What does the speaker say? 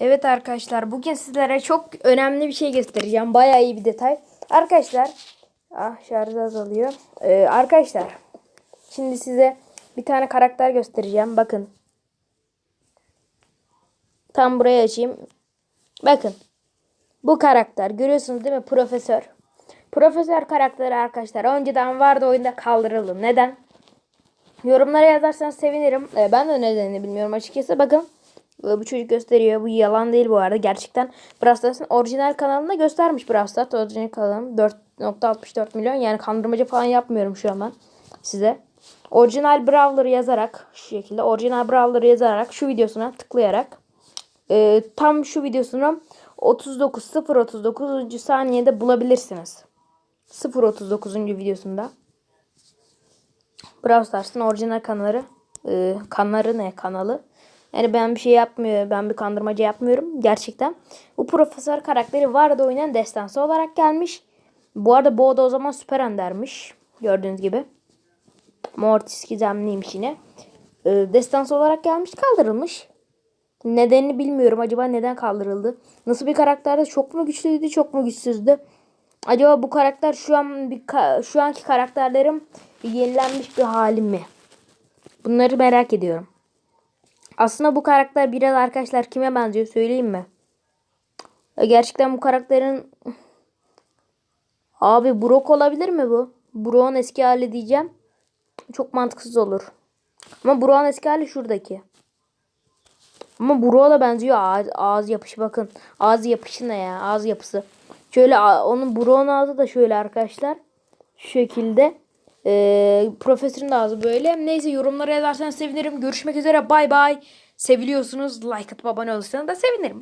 Evet arkadaşlar bugün sizlere çok önemli bir şey göstereceğim. Bayağı iyi bir detay. Arkadaşlar ah şarj azalıyor. Ee, arkadaşlar şimdi size bir tane karakter göstereceğim. Bakın. Tam buraya açayım. Bakın. Bu karakter görüyorsunuz değil mi? Profesör. Profesör karakteri arkadaşlar önceden vardı oyunda kaldırıldı. Neden? Yorumlara yazarsanız sevinirim. Ee, ben de nedenini bilmiyorum açıkçası. Bakın bu çocuk gösteriyor. Bu yalan değil bu arada. Gerçekten Brawl Stars'ın orijinal kanalında göstermiş Brawl Stars. Orijinal kanalım 4.64 milyon. Yani kandırmacı falan yapmıyorum şu an ben size. Orijinal Brawler yazarak şu şekilde orijinal Brawler yazarak şu videosuna tıklayarak e, tam şu videosunu 39 039. saniyede bulabilirsiniz. 039. videosunda. Brawl Stars'ın orijinal kanalları e, kanları ne kanalı. Yani ben bir şey yapmıyorum. Ben bir kandırmaca yapmıyorum. Gerçekten. Bu profesör karakteri vardı oynayan destansı olarak gelmiş. Bu arada bu da o zaman süper endermiş. Gördüğünüz gibi. Mortis gizemliymiş yine. E, destansı olarak gelmiş kaldırılmış. Nedenini bilmiyorum. Acaba neden kaldırıldı? Nasıl bir karakterdi? Çok mu güçlüydü? Çok mu güçsüzdü? Acaba bu karakter şu an bir şu anki karakterlerim yenilenmiş bir hali mi? Bunları merak ediyorum. Aslında bu karakter biraz arkadaşlar kime benziyor söyleyeyim mi? Gerçekten bu karakterin Abi Brock olabilir mi bu? Brock'un eski hali diyeceğim. Çok mantıksız olur. Ama Brock'un eski hali şuradaki. Ama Brock'a da benziyor. Ağız, ağız yapışı bakın. Ağız yapışı ne ya? Ağız yapısı. Şöyle onun Brock'un ağzı da şöyle arkadaşlar. Şu şekilde. Ee, profesörün de ağzı böyle. Neyse yorumlara yazarsanız sevinirim. Görüşmek üzere. Bay bay. Seviliyorsunuz. Like atıp abone olursanız da sevinirim.